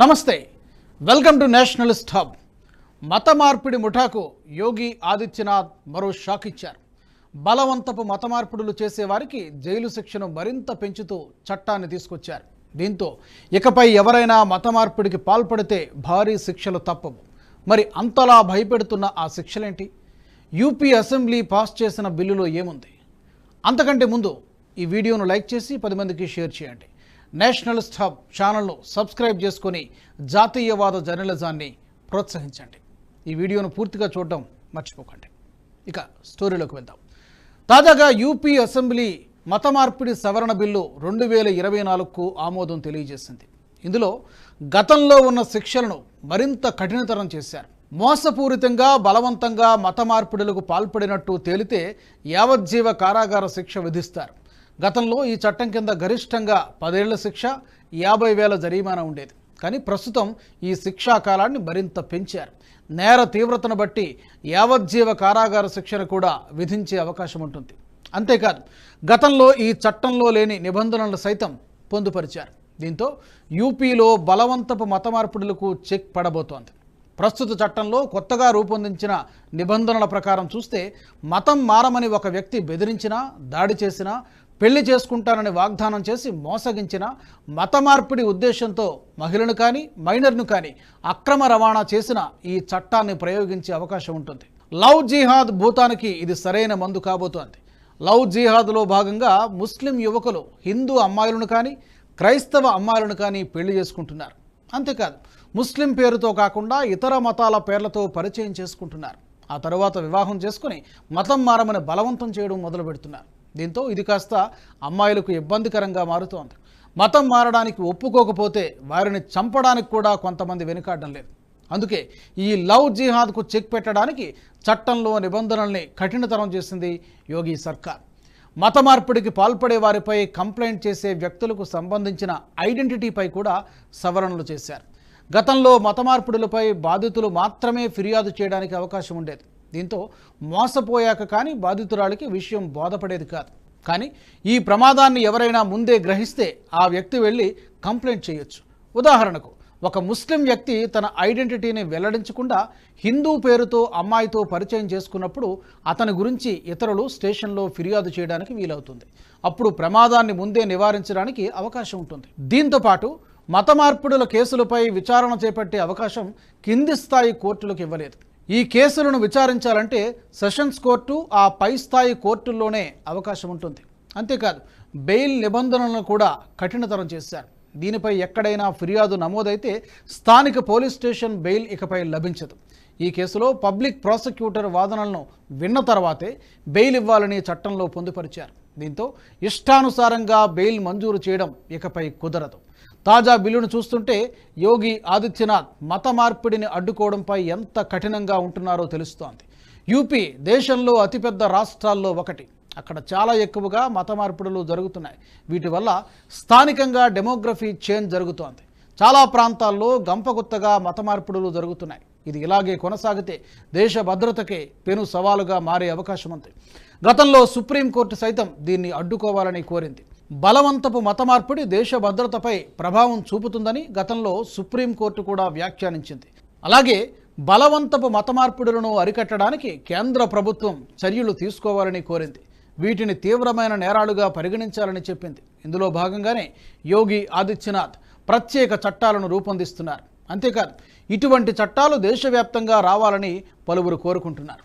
Namaste. Welcome to nationalist hub. మత మార్పిడి ముఠాకు యోగి ఆదిత్యనాథ్ మరో షాక్ ఇచ్చారు. బలవంతపు మత మార్పిడులు చేసేవారికి జైలు శిక్షను మరింత పెంచుతూ చట్టాన్ని తీసుకొచ్చారు. దీంతో ఇకపై ఎవరైనా మత మార్పిడికి పాల్పడితే భారీ శిక్షలు తప్పవు. మరి అంతలా భయపెడుతున్న ఆ శిక్షలేంటి? యూపీ అసెంబ్లీ పాస్ చేసిన బిల్లులో ఏముంది? అంతకంటే ముందు ఈ వీడియోను లైక్ చేసి పది మందికి షేర్ చేయండి. నేషనల్ స్టాప్ ఛానల్ను సబ్స్క్రైబ్ చేసుకొని జాతీయవాద జర్నలిజాన్ని ప్రోత్సహించండి. ఈ వీడియోను పూర్తిగా చూడడం మర్చిపోకండి. ఇక స్టోరీలోకి వెళ్దాం. తాజాగా యూపీ అసెంబ్లీ మత మార్పిడి సవరణ బిల్లు రెండు వేల ఇరవై నాలుగుకు ఆమోదం తెలియజేసింది. ఇందులో గతంలో ఉన్న శిక్షలను మరింత కఠినతరం చేశారు. మోసపూరితంగా బలవంతంగా మత మార్పిడులకు పాల్పడినట్టు తేలితే యావజ్జీవ కారాగార శిక్ష విధిస్తారు. గతంలో ఈ చట్టం కింద గరిష్టంగా పదేళ్ళ శిక్ష యాభై వేల జరిమానా ఉండేది. కానీ ప్రస్తుతం ఈ శిక్షా కాలాన్ని మరింత పెంచారు. నేర తీవ్రతను బట్టి యావజ్జీవ కారాగార శిక్షను కూడా విధించే అవకాశం ఉంటుంది. అంతేకాదు గతంలో ఈ చట్టంలో లేని నిబంధనలు సైతం పొందుపరిచారు. దీంతో యూపీలో బలవంతపు మత మార్పిడులకు చెక్ పడబోతోంది. ప్రస్తుత చట్టంలో కొత్తగా రూపొందించిన నిబంధనల ప్రకారం చూస్తే మతం మారమని ఒక వ్యక్తి బెదిరించినా దాడి చేసినా పెళ్ళి చేసుకుంటానని వాగ్దానం చేసి మోసగించిన మత మార్పిడి ఉద్దేశంతో మహిళను కానీ మైనర్ను కానీ అక్రమ రవాణా చేసిన ఈ చట్టాన్ని ప్రయోగించే అవకాశం ఉంటుంది. లవ్ జిహాద్ భూతానికి ఇది సరైన మందు కాబోతోంది. లవ్ జిహాద్లో భాగంగా ముస్లిం యువకులు హిందూ అమ్మాయిలను కానీ క్రైస్తవ అమ్మాయిలను కానీ పెళ్ళి చేసుకుంటున్నారు. అంతేకాదు ముస్లిం పేరుతో కాకుండా ఇతర మతాల పేర్లతో పరిచయం చేసుకుంటున్నారు. ఆ తరువాత వివాహం చేసుకుని మతం మారమని బలవంతం చేయడం మొదలు పెడుతున్నారు దీంతో ఇది కాస్త అమ్మాయిలకు ఇబ్బందికరంగా మారుతోంది. మతం మారడానికి ఒప్పుకోకపోతే వారిని చంపడానికి కూడా కొంతమంది వెనుకాడడం లేదు. అందుకే ఈ లవ్ జిహాద్కు చెక్ పెట్టడానికి చట్టంలో నిబంధనల్ని కఠినతరం చేసింది యోగి సర్కార్. మత మార్పిడికి పాల్పడే వారిపై కంప్లైంట్ చేసే వ్యక్తులకు సంబంధించిన ఐడెంటిటీపై కూడా సవరణలు చేశారు. గతంలో మత మార్పిడులపై బాధితులు మాత్రమే ఫిర్యాదు చేయడానికి అవకాశం ఉండేది. దీంతో మోసపోయాక కానీ బాధితురాలికి విషయం బోధపడేది కాదు. కానీ ఈ ప్రమాదాన్ని ఎవరైనా ముందే గ్రహిస్తే ఆ వ్యక్తి వెళ్ళి కంప్లైంట్ చేయొచ్చు. ఉదాహరణకు ఒక ముస్లిం వ్యక్తి తన ఐడెంటిటీని వెల్లడించకుండా హిందూ పేరుతో అమ్మాయితో పరిచయం చేసుకున్నప్పుడు అతని గురించి ఇతరులు స్టేషన్లో ఫిర్యాదు చేయడానికి వీలవుతుంది. అప్పుడు ప్రమాదాన్ని ముందే నివారించడానికి అవకాశం ఉంటుంది. దీంతో పాటు మత మార్పిడుల కేసులపై విచారణ చేపట్టే అవకాశం కింది స్థాయి కోర్టులకు ఇవ్వలేదు. ఈ కేసులను విచారించాలంటే సెషన్స్ కోర్టు ఆ పై స్థాయి కోర్టుల్లోనే అవకాశం ఉంటుంది. అంతేకాదు బెయిల్ నిబంధనలను కూడా కఠినతరం చేశారు. దీనిపై ఎక్కడైనా ఫిర్యాదు నమోదైతే స్థానిక పోలీస్ స్టేషన్ బెయిల్ ఇకపై లభించదు. ఈ కేసులో పబ్లిక్ ప్రాసిక్యూటర్ వాదనలను విన్న తర్వాతే బెయిల్ ఇవ్వాలని చట్టంలో పొందుపరిచారు. దీంతో ఇష్టానుసారంగా బెయిల్ మంజూరు చేయడం ఇకపై కుదరదు. తాజా బిల్లును చూస్తుంటే యోగి ఆదిత్యనాథ్ మత మార్పిడిని అడ్డుకోవడంపై ఎంత కఠినంగా ఉంటున్నారో తెలుస్తోంది. యూపీ దేశంలో అతిపెద్ద రాష్ట్రాల్లో ఒకటి. అక్కడ చాలా ఎక్కువగా మత మార్పిడులు జరుగుతున్నాయి. వీటి వల్ల స్థానికంగా డెమోగ్రఫీ చేంజ్ జరుగుతోంది. చాలా ప్రాంతాల్లో గంపగుత్తగా మత మార్పిడులు జరుగుతున్నాయి. ఇది ఇలాగే కొనసాగితే దేశ భద్రతకే పెను సవాలుగా మారే అవకాశం ఉంది గతంలో సుప్రీంకోర్టు సైతం దీన్ని అడ్డుకోవాలని కోరింది. బలవంతపు మత మార్పిడి దేశ భద్రతపై ప్రభావం చూపుతుందని గతంలో సుప్రీంకోర్టు కూడా వ్యాఖ్యానించింది. అలాగే బలవంతపు మత మార్పిడులను అరికట్టడానికి కేంద్ర ప్రభుత్వం చర్యలు తీసుకోవాలని కోరింది. వీటిని తీవ్రమైన నేరాలుగా పరిగణించాలని చెప్పింది. ఇందులో భాగంగానే యోగి ఆదిత్యనాథ్ ప్రత్యేక చట్టాలను రూపొందిస్తున్నారు. అంతేకాదు ఇటువంటి చట్టాలు దేశవ్యాప్తంగా రావాలని పలువురు కోరుకుంటున్నారు.